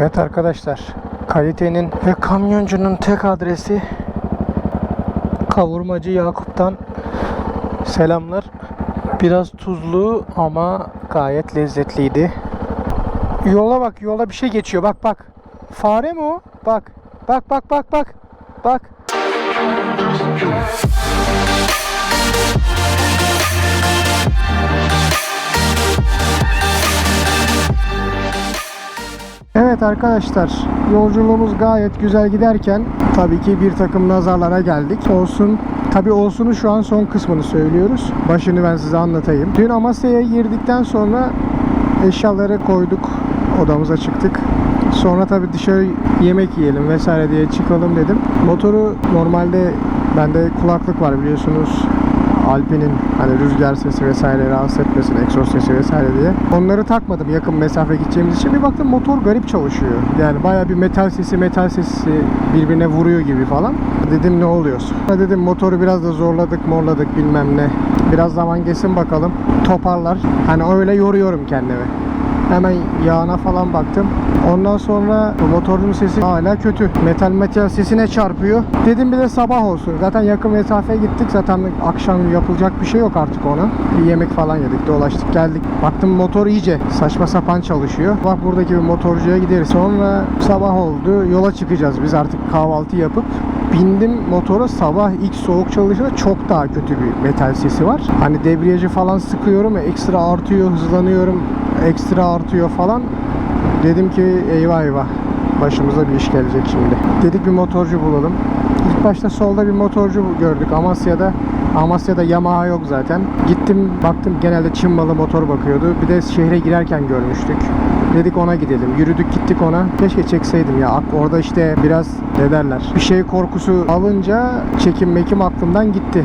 Evet arkadaşlar, kalitenin ve kamyoncunun tek adresi Kavurmacı Yakup'tan selamlar. Biraz tuzlu ama gayet lezzetliydi. Yola bak, yola bir şey geçiyor. Bak bak. Fare mi o? Bak. Bak bak bak bak. Bak. Evet arkadaşlar yolculuğumuz gayet güzel giderken tabii ki bir takım nazarlara geldik. Olsun Tabii olsunu şu an son kısmını söylüyoruz. Başını ben size anlatayım. Dün Amasya'ya girdikten sonra eşyaları koyduk. Odamıza çıktık. Sonra tabii dışarı yemek yiyelim vesaire diye çıkalım dedim. Motoru normalde bende kulaklık var biliyorsunuz. Alpine'in hani rüzgar sesi vesaire rahatsız etmesin, egzoz sesi vesaire diye. Onları takmadım yakın mesafe gideceğimiz için. Bir baktım motor garip çalışıyor. Yani baya bir metal sesi metal sesi birbirine vuruyor gibi falan. Dedim ne oluyor? Dedim motoru biraz da zorladık morladık bilmem ne. Biraz zaman geçsin bakalım. Toparlar. Hani öyle yoruyorum kendimi. Hemen yağına falan baktım. Ondan sonra motorun sesi hala kötü. Metal metal sesine çarpıyor. Dedim bir de sabah olsun. Zaten yakın mesafeye gittik. Zaten akşam yapılacak bir şey yok artık ona. Bir yemek falan yedik. Dolaştık geldik. Baktım motor iyice saçma sapan çalışıyor. Bak buradaki bir motorcuya gideriz. Sonra sabah oldu. Yola çıkacağız biz artık kahvaltı yapıp. Bindim motora sabah ilk soğuk çalışında çok daha kötü bir metal sesi var. Hani debriyajı falan sıkıyorum ekstra artıyor hızlanıyorum ekstra artıyor falan. Dedim ki eyvah eyvah başımıza bir iş gelecek şimdi. Dedik bir motorcu bulalım. İlk başta solda bir motorcu gördük Amasya'da. Amasya'da Yamaha yok zaten. Gittim baktım genelde Çin malı motor bakıyordu. Bir de şehre girerken görmüştük. Dedik ona gidelim. Yürüdük gittik ona. Keşke çekseydim ya. Orada işte biraz ne derler. Bir şey korkusu alınca çekim mekim aklımdan gitti.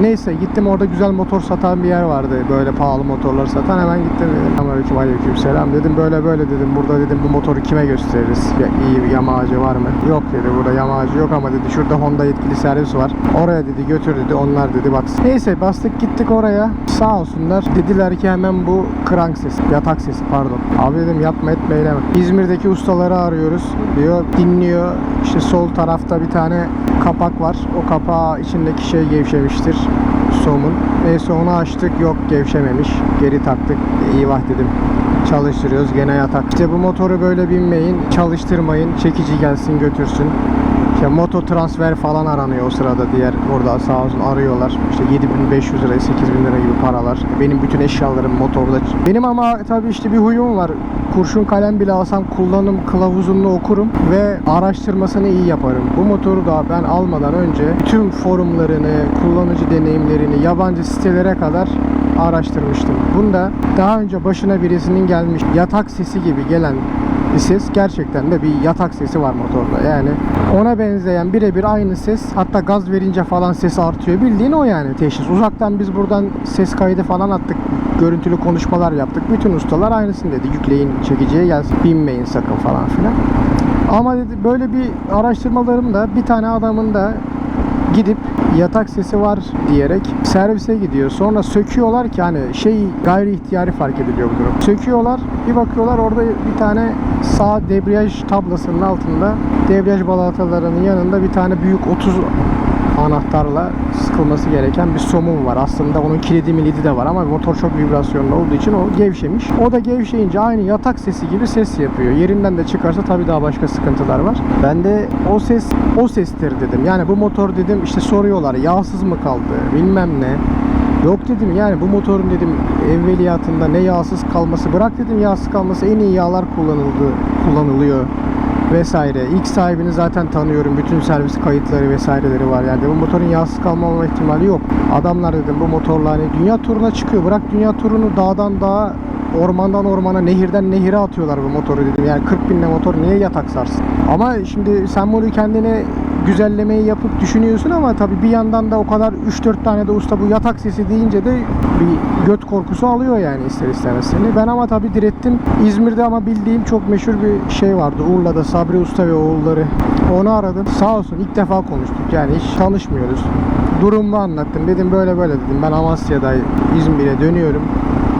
Neyse gittim orada güzel motor satan bir yer vardı. Böyle pahalı motorları satan hemen gittim dedim. Aleyküm aleyküm selam dedim. Böyle böyle dedim. Burada dedim bu motoru kime gösteririz? Ya, iyi bir Yamahacı var mı? Yok dedi burada Yamahacı yok ama dedi şurada Honda yetkili servis var. Oraya dedi götür dedi. Onlar dedi bak. Neyse bastık gittik oraya. Sağ olsunlar. Dediler ki hemen bu krank sesi. Yatak sesi pardon. Abi dedim yapma etme eyleme. İzmir'deki ustaları arıyoruz diyor. Dinliyor. İşte sol tarafta bir tane kapak var. O kapağı içindeki şey gevşemiştir. Somun. Neyse onu açtık. Yok gevşememiş. Geri taktık. Eyvah dedim. Çalıştırıyoruz. Gene yatak. İşte bu motoru böyle binmeyin. Çalıştırmayın. Çekici gelsin götürsün. İşte moto transfer falan aranıyor o sırada diğer orada sağ olsun arıyorlar. İşte 7500 lira 8000 lira gibi paralar. Benim bütün eşyalarım motorda. Benim ama tabii işte bir huyum var. Kurşun kalem bile alsam kullanım kılavuzunu okurum ve araştırmasını iyi yaparım. Bu motoru da ben almadan önce tüm forumlarını, kullanıcı deneyimlerini, yabancı sitelere kadar araştırmıştım. Bunda daha önce başına birisinin gelmiş yatak sesi gibi gelen bir ses gerçekten de bir yatak sesi var motorda. Yani ona benzeyen birebir aynı ses hatta gaz verince falan ses artıyor. Bildiğin o yani teşhis. Uzaktan biz buradan ses kaydı falan attık görüntülü konuşmalar yaptık. Bütün ustalar aynısını dedi. Yükleyin çekiciye gelsin binmeyin sakın falan filan. Ama dedi böyle bir araştırmalarımda bir tane adamın da gidip yatak sesi var diyerek servise gidiyor. Sonra söküyorlar ki hani şey gayri ihtiyari fark ediliyor bu durum. Söküyorlar bir bakıyorlar orada bir tane sağ debriyaj tablasının altında debriyaj balatalarının yanında bir tane büyük 30 anahtarla sıkılması gereken bir somun var. Aslında onun kilidi milidi de var ama motor çok vibrasyonlu olduğu için o gevşemiş. O da gevşeyince aynı yatak sesi gibi ses yapıyor. Yerinden de çıkarsa tabii daha başka sıkıntılar var. Ben de o ses o sestir dedim. Yani bu motor dedim işte soruyorlar yağsız mı kaldı bilmem ne. Yok dedim yani bu motorun dedim evveliyatında ne yağsız kalması bırak dedim yağsız kalması en iyi yağlar kullanıldı kullanılıyor vesaire. İlk sahibini zaten tanıyorum. Bütün servis kayıtları vesaireleri var. Yani bu motorun yağsız kalmama ihtimali yok. Adamlar dedim bu motorla hani dünya turuna çıkıyor. Bırak dünya turunu dağdan dağa ormandan ormana, nehirden nehire atıyorlar bu motoru dedim. Yani 40 binle motor niye yatak sarsın? Ama şimdi sen bunu kendine güzellemeyi yapıp düşünüyorsun ama tabii bir yandan da o kadar 3-4 tane de usta bu yatak sesi deyince de bir göt korkusu alıyor yani ister istemez seni. Ben ama tabii direttim. İzmir'de ama bildiğim çok meşhur bir şey vardı. Urla'da Sabri Usta ve oğulları. Onu aradım. Sağ olsun ilk defa konuştuk yani hiç tanışmıyoruz. Durumumu anlattım. Dedim böyle böyle dedim. Ben Amasya'da İzmir'e dönüyorum.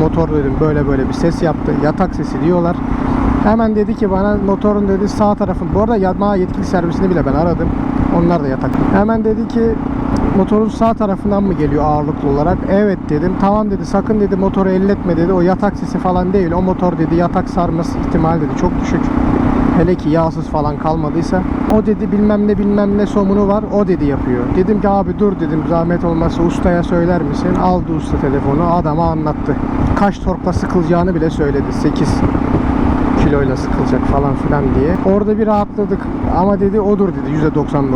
Motor dedim böyle böyle bir ses yaptı. Yatak sesi diyorlar. Hemen dedi ki bana motorun dedi sağ tarafın. Bu arada Yamaha yetkili servisini bile ben aradım. Onlar da yatak. Hemen dedi ki motorun sağ tarafından mı geliyor ağırlıklı olarak? Evet dedim. Tamam dedi sakın dedi motoru elletme dedi. O yatak sesi falan değil. O motor dedi yatak sarması ihtimali dedi. Çok düşük. Hele ki yağsız falan kalmadıysa. O dedi bilmem ne bilmem ne somunu var. O dedi yapıyor. Dedim ki abi dur dedim zahmet olmazsa ustaya söyler misin? Aldı usta telefonu adama anlattı. Kaç torkla sıkılacağını bile söyledi. 8 kiloyla sıkılacak falan filan diye. Orada bir rahatladık. Ama dedi odur dedi %99.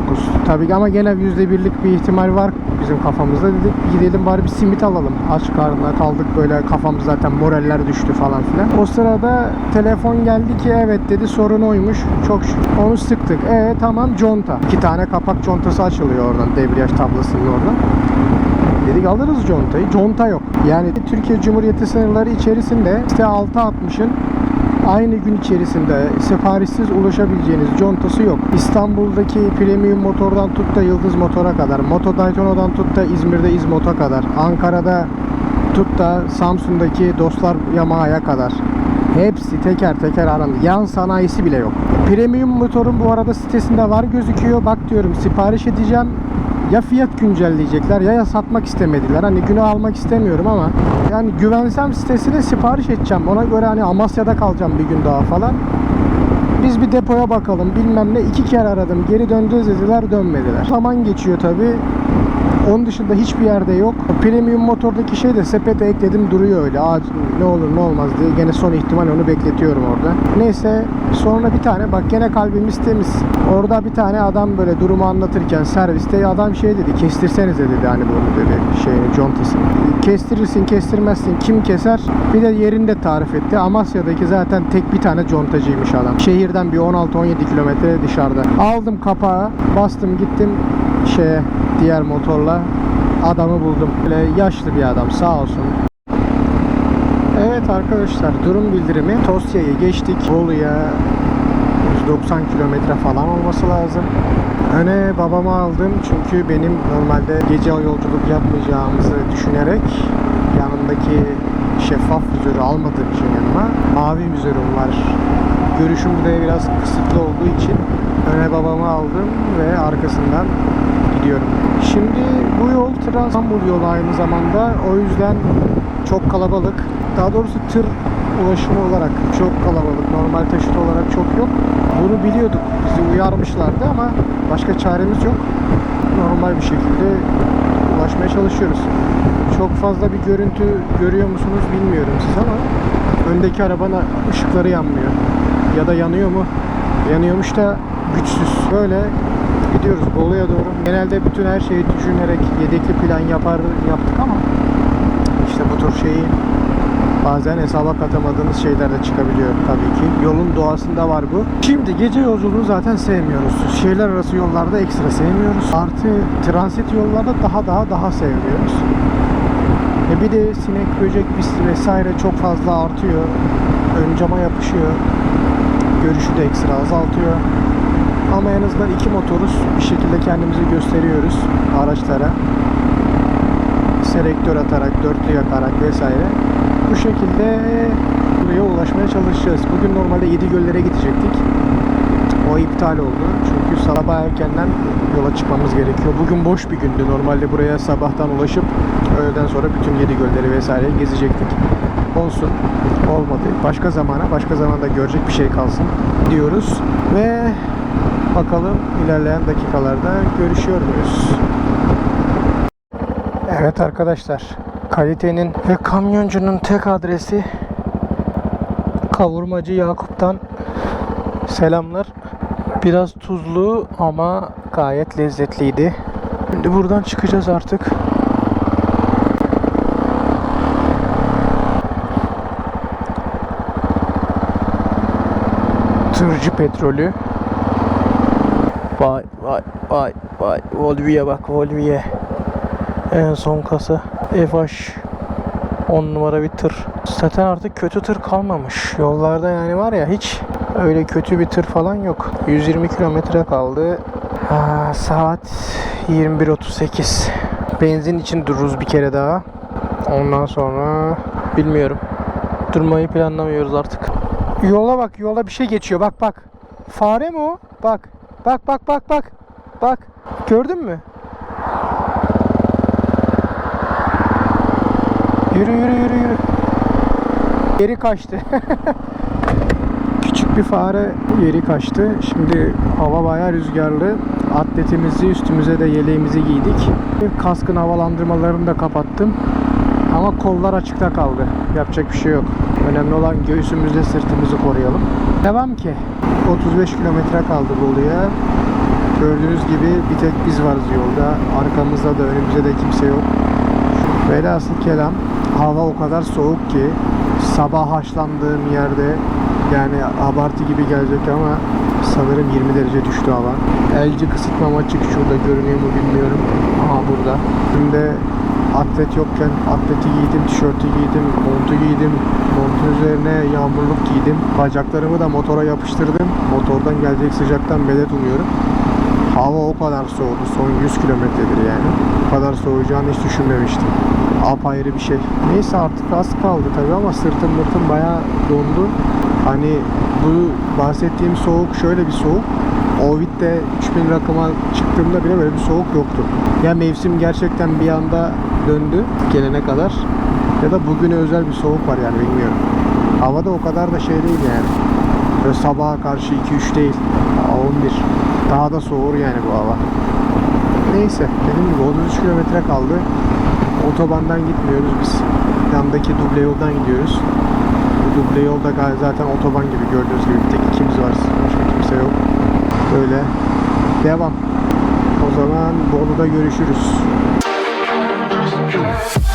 Tabii ki ama gene %1'lik bir ihtimal var bizim kafamızda. Dedik gidelim bari bir simit alalım. Aç karnına kaldık böyle kafamız zaten moraller düştü falan filan. O sırada telefon geldi ki evet dedi sorun oymuş. Çok şükür. Onu sıktık. E tamam conta. İki tane kapak contası açılıyor oradan debriyaj tablasının oradan. Dedik alırız contayı. Conta yok. Yani Türkiye Cumhuriyeti sınırları içerisinde işte 660'ın aynı gün içerisinde siparişsiz ulaşabileceğiniz contası yok. İstanbul'daki premium motordan tut da Yıldız Motor'a kadar, Moto Daytona'dan tut da İzmir'de İzmot'a kadar, Ankara'da tut da Samsun'daki Dostlar Yamaha'ya kadar. Hepsi teker teker arandı. Yan sanayisi bile yok. Premium motorun bu arada sitesinde var gözüküyor. Bak diyorum sipariş edeceğim ya fiyat güncelleyecekler ya ya satmak istemediler. Hani günü almak istemiyorum ama yani güvensem sitesine sipariş edeceğim. Ona göre hani Amasya'da kalacağım bir gün daha falan. Biz bir depoya bakalım bilmem ne. iki kere aradım. Geri döndünüz dediler dönmediler. Zaman geçiyor tabi. Onun dışında hiçbir yerde yok. Premium motordaki şey de sepete ekledim duruyor öyle. Aa, ne olur ne olmaz diye. Gene son ihtimal onu bekletiyorum orada. Neyse sonra bir tane bak gene kalbimiz temiz. Orada bir tane adam böyle durumu anlatırken serviste adam şey dedi kestirsenize dedi hani bunu dedi şeyini contasını. Kestirirsin kestirmezsin kim keser? Bir de yerinde tarif etti. Amasya'daki zaten tek bir tane contacıymış adam. Şehirden bir 16-17 kilometre dışarıda. Aldım kapağı bastım gittim şeye diğer motorla adamı buldum. Böyle yaşlı bir adam sağ olsun. Evet arkadaşlar durum bildirimi Tosya'yı geçtik. Bolu'ya 190 kilometre falan olması lazım. Öne babamı aldım çünkü benim normalde gece yolculuk yapmayacağımızı düşünerek yanımdaki şeffaf vizörü almadığım için yanıma mavi vizörüm var. Görüşüm de biraz kısıtlı olduğu için öne babamı aldım ve arkasından gidiyorum. Şimdi bu yol Trabzon yolu aynı zamanda. O yüzden çok kalabalık. Daha doğrusu tır ulaşımı olarak çok kalabalık. Normal taşıt olarak çok yok. Bunu biliyorduk. Bizi uyarmışlardı ama başka çaremiz yok. Normal bir şekilde ulaşmaya çalışıyoruz. Çok fazla bir görüntü görüyor musunuz bilmiyorum siz ama öndeki arabanın ışıkları yanmıyor. Ya da yanıyor mu? Yanıyormuş da güçsüz. Böyle gidiyoruz Bolu'ya doğru. Genelde bütün her şeyi düşünerek yedekli plan yapar yaptık ama işte bu tür şeyi bazen hesaba katamadığınız şeyler de çıkabiliyor tabii ki. Yolun doğasında var bu. Şimdi gece yolculuğunu zaten sevmiyoruz. Şehirler arası yollarda ekstra sevmiyoruz. Artı transit yollarda daha daha daha sevmiyoruz. E bir de sinek, böcek, pisli vesaire çok fazla artıyor. Ön cama yapışıyor. Görüşü de ekstra azaltıyor. Ama en azından iki motoruz. Bir şekilde kendimizi gösteriyoruz araçlara. Selektör atarak, dörtlü yakarak vesaire. Bu şekilde buraya ulaşmaya çalışacağız. Bugün normalde Yedi Göller'e gidecektik. O iptal oldu. Çünkü sabah erkenden yola çıkmamız gerekiyor. Bugün boş bir gündü. Normalde buraya sabahtan ulaşıp öğleden sonra bütün Yedi Gölleri vesaire gezecektik. Olsun. Olmadı. Başka zamana, başka zamanda görecek bir şey kalsın diyoruz. Ve bakalım ilerleyen dakikalarda görüşüyor muyuz? Evet arkadaşlar. Kalitenin ve kamyoncunun tek adresi Kavurmacı Yakup'tan selamlar. Biraz tuzlu ama gayet lezzetliydi. Şimdi buradan çıkacağız artık. Tırcı petrolü. Vay vay vay vay. Volvi'ye bak Volvi'ye. En son kasa. FH 10 numara bir tır. Zaten artık kötü tır kalmamış. Yollarda yani var ya hiç öyle kötü bir tır falan yok. 120 kilometre kaldı. Ha, saat 21.38. Benzin için dururuz bir kere daha. Ondan sonra bilmiyorum. Durmayı planlamıyoruz artık. Yola bak yola bir şey geçiyor bak bak. Fare mi o? Bak. Bak bak bak bak. Bak. Gördün mü? Yürü yürü yürü yürü. Geri kaçtı. Küçük bir fare geri kaçtı. Şimdi hava bayağı rüzgarlı. Atletimizi üstümüze de yeleğimizi giydik. Kaskın havalandırmalarını da kapattım. Ama kollar açıkta kaldı. Yapacak bir şey yok. Önemli olan göğsümüzle sırtımızı koruyalım. Devam ki. 35 kilometre kaldı Bolu'ya. Gördüğünüz gibi bir tek biz varız yolda. Arkamızda da önümüzde de kimse yok. Velhasıl kelam hava o kadar soğuk ki sabah haşlandığım yerde yani abartı gibi gelecek ama sanırım 20 derece düştü hava. Elci kısıtmam açık şurada görünüyor mu bilmiyorum. Aha burada. Şimdi atlet yokken atleti giydim, tişörtü giydim, montu giydim. Montun üzerine yağmurluk giydim. Bacaklarımı da motora yapıştırdım. Motordan gelecek sıcaktan medet umuyorum. Hava o kadar soğudu. Son 100 kilometredir yani. Bu kadar soğuyacağını hiç düşünmemiştim. Apayrı bir şey. Neyse artık az kaldı tabii ama sırtım mırtım bayağı dondu. Hani bu bahsettiğim soğuk şöyle bir soğuk. Ovid'de 3000 rakıma çıktığımda bile böyle bir soğuk yoktu. Ya mevsim gerçekten bir anda döndü gelene kadar ya da bugüne özel bir soğuk var yani bilmiyorum. Hava da o kadar da şey değil yani. Böyle sabaha karşı 2-3 değil. Daha 11. Daha da soğur yani bu hava. Neyse dediğim gibi 33 kilometre kaldı. Otobandan gitmiyoruz biz. Yandaki duble yoldan gidiyoruz. Bu duble yolda zaten otoban gibi gördüğünüz gibi bir tek ikimiz var. Başka kimse yok. Böyle devam. O zaman Bolu'da görüşürüz. Bye.